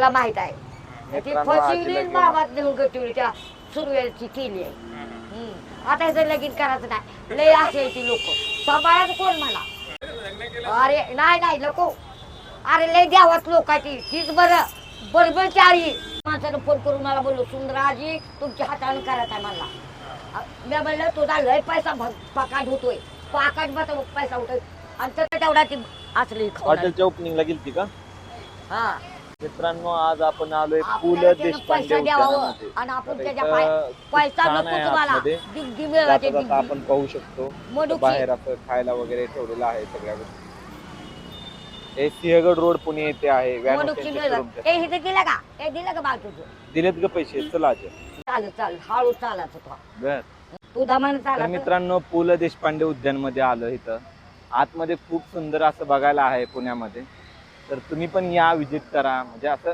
मला माहीत आहे. ती मित्रांनो, आजीला फसवली घेऊन- बाबात नेऊन गटवली त्या सुरवेलची केली आहे. हम्म. आता ह्याचं लगीन करायचं नाही. लय असे ती लोक. सांभाळायचं कोण मला? अरे नाही नाही नको. अरे लय द्यावात लोकांची तीच बरं. बरोबर चारी. माणसानं फोन करून मला बोललो सुंदराजी तुमच्या हाताने करायचं आहे मला. मी म्हणलं तुझा लय पैसा पाकाट होतोय. पाकाट बस पैसा होतोय. आणि तर तेवढा ती असली खाऊन आली. हॉटेलच्या ओपनिंगला गेलती का? हा. मित्रांनो आज आपण आलोय पु ल देशपांडे उद्यानामध्ये. आणि आपण तर त्याच्या इथं पाय खूप पैसा छान नको आहे तुम्हाला. आतमध्ये. दिग्गी जाता मिळवायचे जाता दिग्गी आपण पाहू शकतो. बाहेर असं खायला वगैरे ठेवलेलं आहे सगळ्या गोष्टी. हे सिंहगड रोड पुणे येथे आहे. च्या. दिलं का? दिलं दिलेत ग पैसे. चला आज. चालत चाल हळू चालायचं तो बर. तू दमान तर चालायचं मित्रांनो पु ल देशपांडे उद्यानमध्ये आलो इथं. आतमध्ये खूप सुंदर असं बघायला आहे पुण्यामध्ये. तर तुम्ही पण या विजिट करा. म्हणजे असं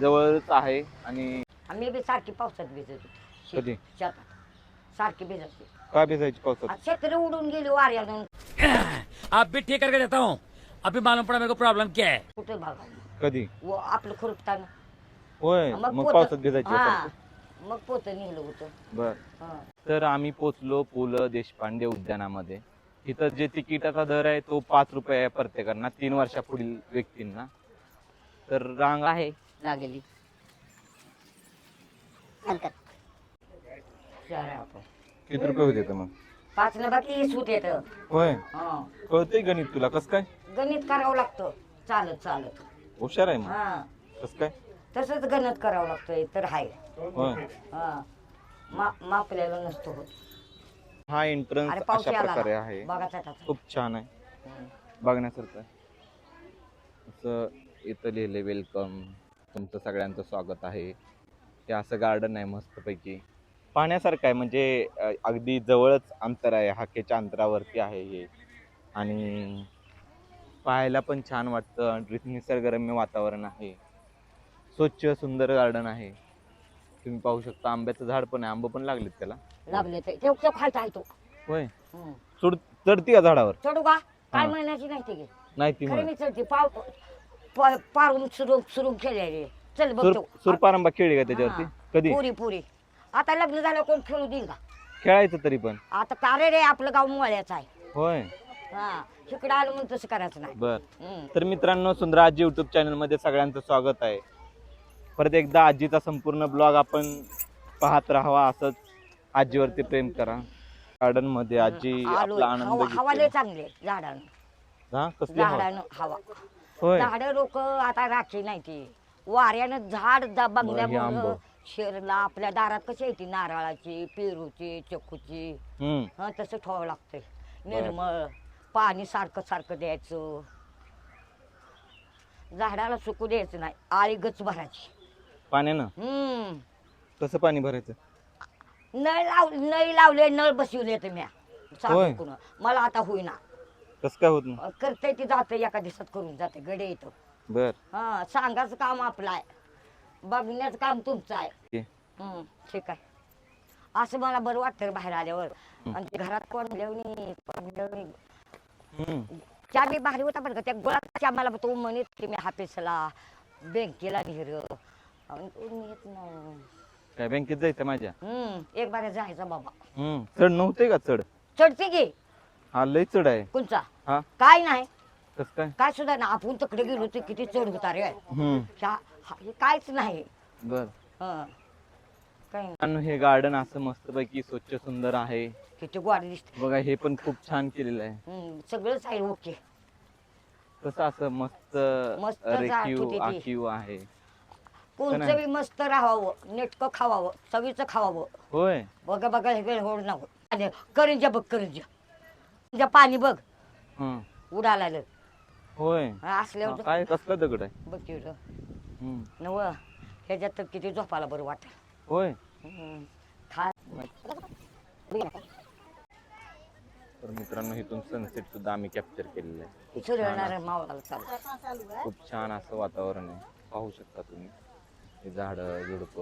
जवळच आहे आणि आम्ही बी सारखी पावसात भिजत होती. कधी? शेत- शेतात. सारखी भिजत होती. का भिजायची पावसात? आज शेतकरी उडून गेली वाऱ्यानं. आप भी ठीक करके देता हूँ. अभी मालूम पड़ा मेरे को प्रॉब्लम क्या है? कुठे बघा कधी? व आपलं खुरपताना. होय मग पोतं- पावसात भिजायची हा. मग पोत निघलं होतं. बर. हा. तर आम्ही पोचलो पु ल देशपांडे उद्यानामध्ये. इथं जे तिकिटाचा दर आहे तो पाच रुपये आहे प्रत्येकांना तीन वर्षापुढील व्यक्तींना. तर रांग आहे. लागली. चार आपण. किती रुपये होते मग? पाच न बाकी सूट येत होय? कळतंय गणित तुला कस काय? गणित करावं लागतं. चालत चालत. हुशार आहे मग. हा. कस काय? तसंच गणित करावं लागतंय तर हाय होय. हा. मा मापल्याला नसतो होत. हा एंट्रन्स अशा आला प्रकारे. आहे. बघा खूप छान आहे. बघण्यासारखं आहे. असं इथं लिहिले वेलकम तुमचं सगळ्यांचं स्वागत आहे. हे असं गार्डन आहे मस्तपैकी. पाहण्यासारखं आहे म्हणजे अ, अगदी जवळच अंतर आहे. हाकेच्या अंतरावरती आहे हे. आणि पाहायला पण छान वाटतं. आणि निसर्गरम्य वातावरण आहे. स्वच्छ सुंदर गार्डन आहे. तुम्ही पाहू शकता आंब्याचं झाड पण आहे आंबं पण लागलेत त्याला. लागले ते ते तो खायचा आहे तो. होय. हम्म. चढ चढती का झाडावर? चढू का? काय हा. महिन्याची नाही ते नाही ती खरं म्हणत मी चढते पाव प- पारून सुरू सुरू केलेले चल सुर बघतो सुरपारंबा खेळली का त्याच्यावरती? हा. कधी? पुरी पुरी. आता लग्न झालं कोण खेळू देईल का? खेळायचं तरी पण. आता तारे रे आपलं गाव मुळ्याचं आहे. होय. हा. इकडं आलं म्हणून तसं करायचं नाही. बर. तर मित्रांनो सुंदर आजी युट्यूब चॅनलमध्ये सगळ्यांचं स्वागत आहे. परत एकदा आजीचा संपूर्ण ब्लॉग आपण पाहत राहावा असंच आजीवरती प्रेम करा. गार्डनमध्ये आजी. आपला आनंद हवा हवा लय घेते. चांगली झाडानं. हा कसली हवा? झाडानं हवा. होय. झाड लोक आता राखी नाही ती. वाऱ्यानं झाड दा- आंबं. शेरला आपल्या दारात कशी येते नारळाची पेरूची चक्कूची हम्म. हं तसं ठेवावं लागतंय. निर्मळ पाणी सारखं सारखं द्यायचं. झाडाला सुकू द्यायचं नाही. आळी गच भरायची. पाण्यानं? हम्म. कसं पाणी भरायचं? नळ लाव नळ लावले नळ बसवले तर म्या. होय. सांगू कुणा. मला आता होईना. कसं काय होत नाही? करते ती जाते एका दिवसात करून जाते गडे येतो बर. हा सांगायचं काम आपलं आहे. बघण्याचं काम तुमचं आहे. ते. हम्म, ठीक आहे. असं मला बरं वाटतं बाहेर आल्यावर. आणि ते घरात कोण लेवणी हम्म. चहा बी भारी होता बरं का त्या चहा मला तो म्हणत की मी हाफिसला बँकेला नेर नाही काय बँकेत जायचं माझ्या? हम्म एक बार जायचा बाबा. हम्म चढ नव्हते का चढ? चढते की. हा लय चढ आहे. कोणचा? हा. काय नाही. कस काय? काय सुद्धा ना आपण तिकडे गेलो तर किती चढ होता रे. हम्म. हा- हे काहीच नाही. बर. हं. काही नाही. आणि हे गार्डन असं मस्तपैकी स्वच्छ सुंदर आहे. किती गोड दिसते बघा हे पण खूप छान केलेलं आहे. सगळंच आहे ओके. कसं असं मस्त मस्त झाड रेखीव होती ती. आखीव आहे. कोणचं. बी मस्त राहावं नेटकं खावावं चवीचं खावावं. होय. बघा बघा हे होड नाव आणि करंजा बघ करंजा करंजा पाणी बघ. हं. उडाला आलं. होय. हा, असल्यावर काय कसला दगड आहे? बघ तिथं हं. नव ह्याच्यात तर किती झोपायला बरं वाटेल होय. खा तर मित्रांनो इथून सनसेट सुद्धा आम्ही कॅप्चर केलेलं आहे. खूप छान मावळाला चालू. खूप छान असं वातावरण आहे. पाहू शकता तुम्ही. हे झाड झुडप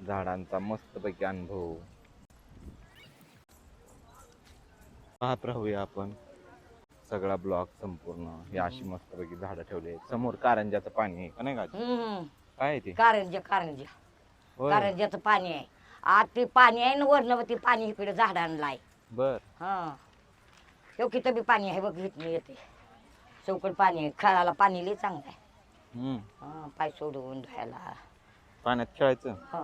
झाडांचा मस्तपैकी अनुभव. पाहत राहूया आपण. सगळा ब्लॉक संपूर्ण. हे अशी मस्तपैकी झाडं ठेवली समोर कारंजाचं पाणी आहे का नाही का काय आहे ते? कारंजा कारंजा होय. कारंजाचं पाणी आहे. आत ते पाणी आहे ना वरनं ते पाणी इकडे झाडांना आहे बर. हा. योग्य बी पाणी आहे बघ इथनं येते. चौकट पाणी आहे. खेळाला पाणी लई चांगलं आहे. हम्म. हा, पाय सोडून धुवायला. पाण्यात खेळायचं? हा.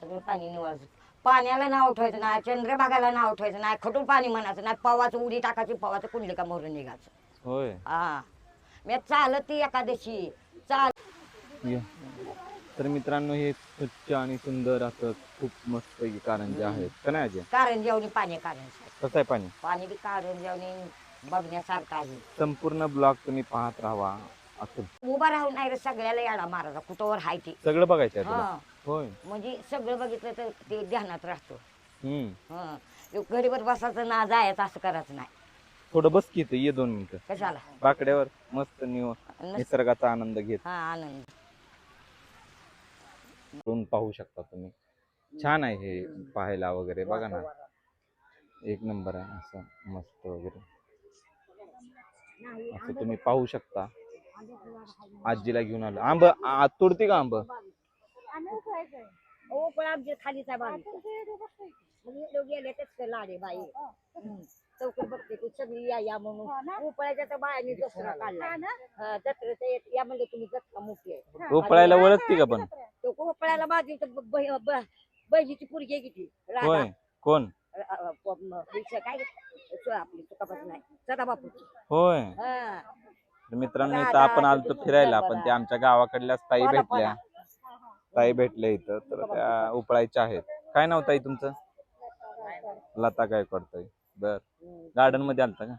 सगळं पाणी निवडायचं पाण्याला नाव ठेवायचं नाही चंद्रभागाला नाव ठेवायचं नाही खटून पाणी म्हणायचं नाही पवाचं उडी टाकायची पवाचं कुंडली का मोरून निघायचं. होय. हा. मी चालत ती एकादशी. चाल या. तर मित्रांनो हे स्वच्छ आणि सुंदर असं खूप मस्त कारंजे आहेत का नाही अजय कारण जेवणी पाणी कारण. कसं आहे पाणी? पाणी बी कारण जेवणी बघण्यासारखं आहे. संपूर्ण ब्लॉक तुम्ही पाहत राहा. उभा राहून नाही रे सगळ्याला याडा मारायचा. कुठवर हाय ते. सगळं बघायचं आहे तुला. हा. होय. म्हणजे सगळं बघितलं तर ते ध्यानात राहतो. हम्म. हा. घडीवर बसायचं ना जायचं असं करायचं नाही. थोडं बस की इथं, ये दोन मिनिटं. कशाला? बाकड्यावर मस्त निव निसर्गाचा आनंद घेत. हा आनंद. करून पाहू शकता तुम्ही. छान आहे हे पाहायला वगैरे बघा ना. एक नंबर आहे असं मस्त वगैरे. असं तुम्ही पाहू शकता. आजीला घेऊन आलो. आंब आ- तोडते का आंब? ओ पण आमच्या खालीच आहे. बाई लोक गेले तेच लाडे बाई. हम्म. चौकट बघते ती सगळी या या म्हणून. उपळ्याच्या तर बायाने दसरा काढला. हा, जत्रेचं एक- या म्हणलं तुम्ही जत्रा मोठी आहे. उपळायला ओळखते का पण? तो माझी तर ब- ब- ब- बहिणीची पुरगी आहे किती? होय. कोण? अ- अ- प- म- हिचं काय? सो आपली तुकापासून नाही सदा बापूची होय. हा. तर मित्रांनो इथं आपण आलतो फिरायला पण ते आमच्या गावाकडल्याच ताई भेटल्या. ताई भेटल्या इथं तर त्या उपळायच्या आहेत. काय नाव ताई तुमचं? लता काय करताय बर. गार्डनमध्ये आलता का?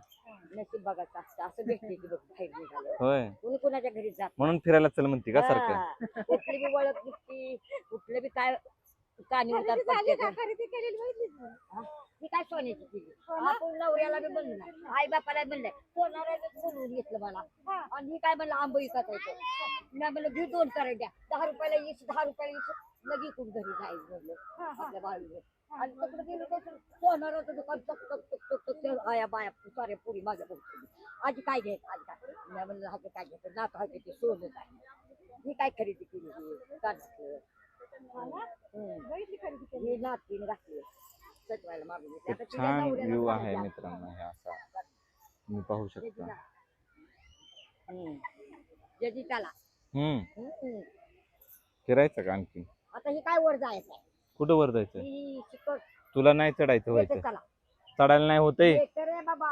नशीब बघायचं असतं असं भेटते की बघ बाहेर निघालं होय. कुणी कुणाच्या घरी जात म्हणून फिरायला चल म्हणते का सारखं. कुठली बी ओळख निघती कुठलं बी काय कानी उतार पडते तर. हा? ती काय सोन्याची केली? आपण नवऱ्याला बी नाही आई बापाला म्हणलंय सोनाराला बोलवून घेतलं मला. आणि ही काय म्हणलं आंबो विकत येतो मी म्हणलं घेऊ दोन करायला द्या दहा रुपयाला वीस दहा रुपयाला वीस लगी कुठ घरी जायचं म्हणलं. आपल्या बाळीवर आणि तिकडे गेलो तर सोनाराचं दुकान टक टक टक टक टक त्या आया बाया साऱ्या पुरी माझ्या बघतो आजी काय घ्यायचं आज काय? मी म्हणलं हा काय घ्यायचं नात आहे ते सोनं काय. मी काय खरेदी केली? कानातलं हम्म. ही नातीने घातली सजवायला मारून घेतली. आता खूप तिच्या छान नवऱ्याला व्ह्यू आहे. मित्रांनो हे असा तुम्ही पाहू शकता. हम्म. जजी त्याला हम्म. हम्म. फिरायचं का आणखी? आता हे काय वर जायचं आहे कुठं वर जायचं ही तुला नाही चढायचं येते व्हायचं चला. चढायला नाही होतंय? येते रे बाबा.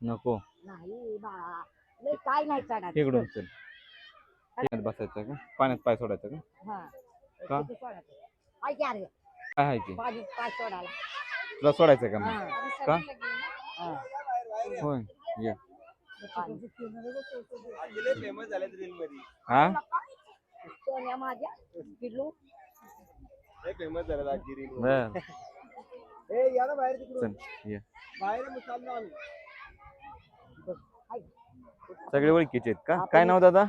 नको. नाही बाळा लय काय नाही चढायचं. इकडून चल. पाण्यात बसायचं का? पाण्यात पाय सोडायचं का? हा. का? काय आहे की? तुला सोडायचं का मग? हा. का. होय. ये. हा? बर. चल ये. सगळे ओळखीचे आहेत का? काय नाव दादा?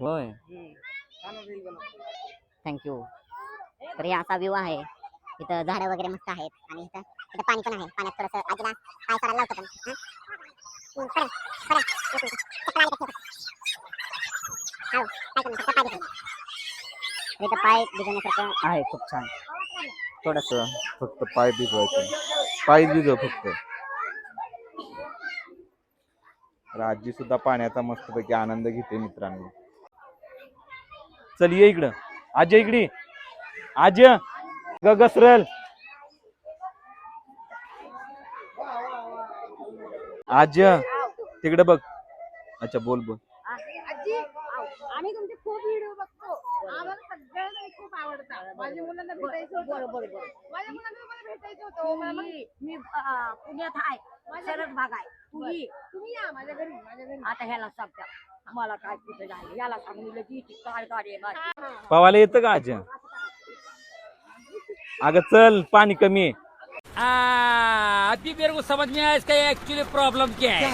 होय. थँक्यू तर हे असा व्ह्यू आहे. इथं झाडं वगैरे मस्त आहेत. आणि इथं इथं पाणी पण आहे. पाण्यात थोडस आजीला पाय करायला लावतो पण. इथं पाय भिजवण्यासारखं आहे. खूप छान. थोडस फक्त पाय भिजवायचं पाय भिजव फक्त. तर आजी सुद्धा पाण्याचा मस्तपैकी आनंद घेते मित्रांनो. चल ये इकडं. आजी इकडे. आज. ग घसरल. आज. तिकडे बघ. अच्छा बोल बोल. आजी आम्ही तुमचे खूप व्हिडिओ बघतो. आम्हाला सगळ्यांना खूप आवडतात. माझ्या मुलांना भेटायचं होतं. बरं बरं बरं. माझ्या मुलांना तुम्हाला भेटायचं होतं. मला मग- मी मी, अं, पुण्यात आहे. सरस भाग आहे. तू ये तुम्ही या माझ्या घरी माझ्या घरी. आता ह्याला सांगत्या मला काय कुठे जायला याला सांगून की काय गाडी पवायला येतं का आज? अगं चल पाणी कमी आहे. आ, अभी मेरे को समझ में आया इसका एक्चुअली प्रॉब्लम क्या है?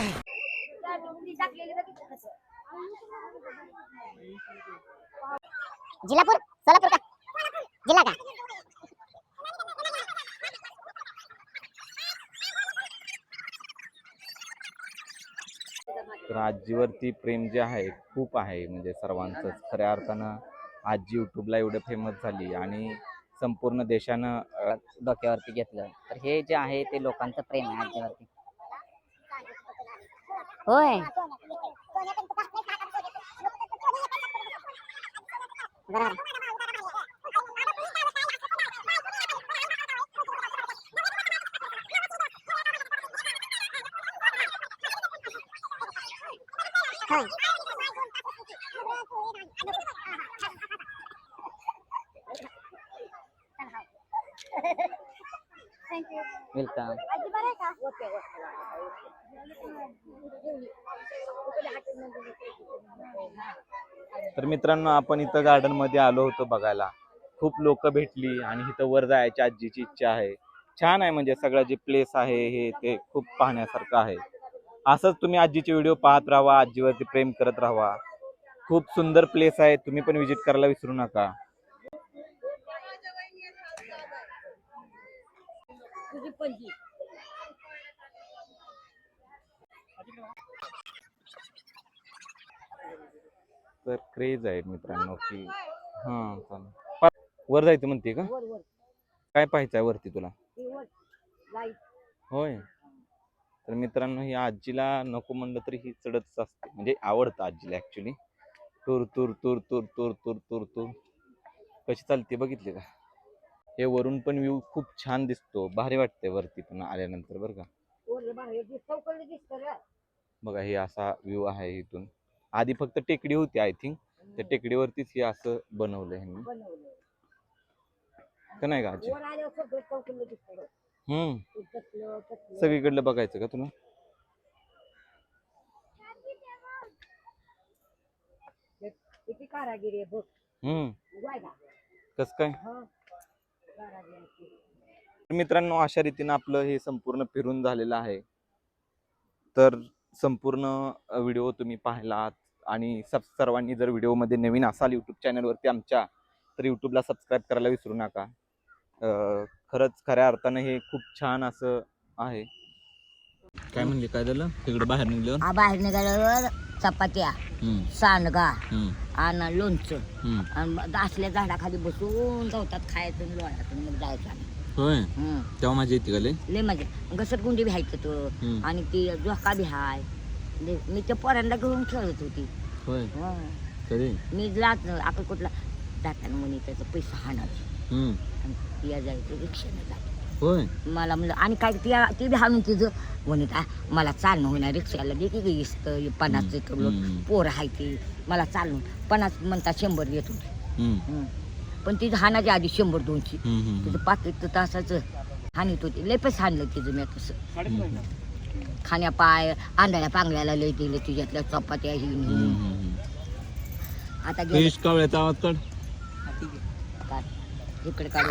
जिल्हापूर सोलापूर का? जिल्हा का? आजीवरती प्रेम जे आहे खूप आहे. म्हणजे सर्वांचंच. खऱ्या अर्थानं आजी यूट्यूबला एवढं फेमस झाली आणि संपूर्ण देशानं डोक्यावरती घेतलं. तर हे जे आहे ते लोकांचं प्रेम आहे आजीवरती. होय. बरोबर वेलकम तर मित्रांनो आपण इथं गार्डनमध्ये आलो होतो बघायला. खूप लोक भेटली आणि इथं वर जायची आजीची इच्छा आहे. छान आहे म्हणजे सगळं जे प्लेस आहे हे ते खूप पाहण्यासारखं आहे. असंच तुम्ही आजीचे व्हिडिओ पाहत राहा आजीवरती प्रेम करत राहा. खूप सुंदर प्लेस आहे तुम्ही पण विजिट करायला विसरू नका. तुझी पंची तर क्रेज आहे मित्रांनो की हा चालेल वर जायचं म्हणते का? वर वर. काय पाहायचं आहे वरती तुला? ती वर. लाइट होय. तर मित्रांनो ही आजीला नको म्हणलं तरी ही चढतच असते. म्हणजे आवडतं आजीला ऍक्च्युली तूर तूर तूर तूर तूर तूर तूर तूर कशी चालते बघितले का? हे वरून पण व्ह्यू खूप छान दिसतो. भारी वाटते वरती पण आल्यानंतर बरं का. बघा हे असा व्ह्यू आहे इथून. आधी फक्त टेकडी होती आय थिंक त्या टेकडीवरतीच हे असं बनवलं ह्यांनी. का नाही का आजी. हम्म. सगळीकडलं बघायचं का तुला? किती कारागिरी आहे बघ. हम्म. कस काय? मित्रांनो अशा रीतीनं आपलं हे संपूर्ण फिरून झालेलं आहे. तर संपूर्ण व्हिडिओ तुम्ही पाहिलात आणि सब सर्वांनी जर व्हिडिओमध्ये नवीन असाल यूट्यूब चॅनलवरती आमच्या तर यूट्यूबला सबस्क्राईब करायला विसरू नका. खरंच खऱ्या अर्थानं हे खूप छान असं आहे. काय म्हणले काय झालं? तिकडे बाहेर निघलं बाहेर निघाल्यावर चपात्या सांडगा आणि लोणचं. आणि असल्या झाडाखाली बसून गवतात खायचं आणि लोळायचं मग जायचं आम्ही. होय? हम्म. तेव्हा माझी येते का लय? लय मजा घसरगुंडी भ्यायचं तो हम्म. आणि ती झोका बी हाय. लय- मी त्या पोरांना घेऊन खेळत होती. होय? हं. मी जात आपण कुठला जाताना म्हणे त्याचा पैसा हाणायचा. आणि ती जायचं रिक्षाने जायचं होय. मला म्हणलं आणि काय ती ती बी हाणून तिचं म्हणे "आ, मला चालणं होणार रिक्षाला दे की इस्त पन्नास हम्म. पोर आहे ती मला चालणं पन्नास म्हणता शंभर येत होते. पण तिचं हाणाच्या आधी शंभर दोनशे. तिचं पाकिट तर तासाचं हानीत होती. लय पैसे हाणलं तिचं मी तसं खाण्या पाय आंधळ्या पांगळ्याला लय दिलं तिच्यातल्या चपात्या ही. आता गेलं. कावळ्याचा आवाज काढ. काढ. इकडे काढू.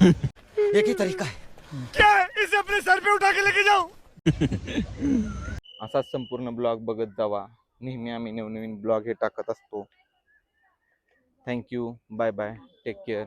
एक ही तरीका है क्या? इसे अपने सर पे उठा के लेके जाऊं? असाच संपूर्ण ब्लॉग बघत जावा. नेहमी आम्ही नवनवीन ब्लॉग हे टाकत असतो. Thank you bye bye take care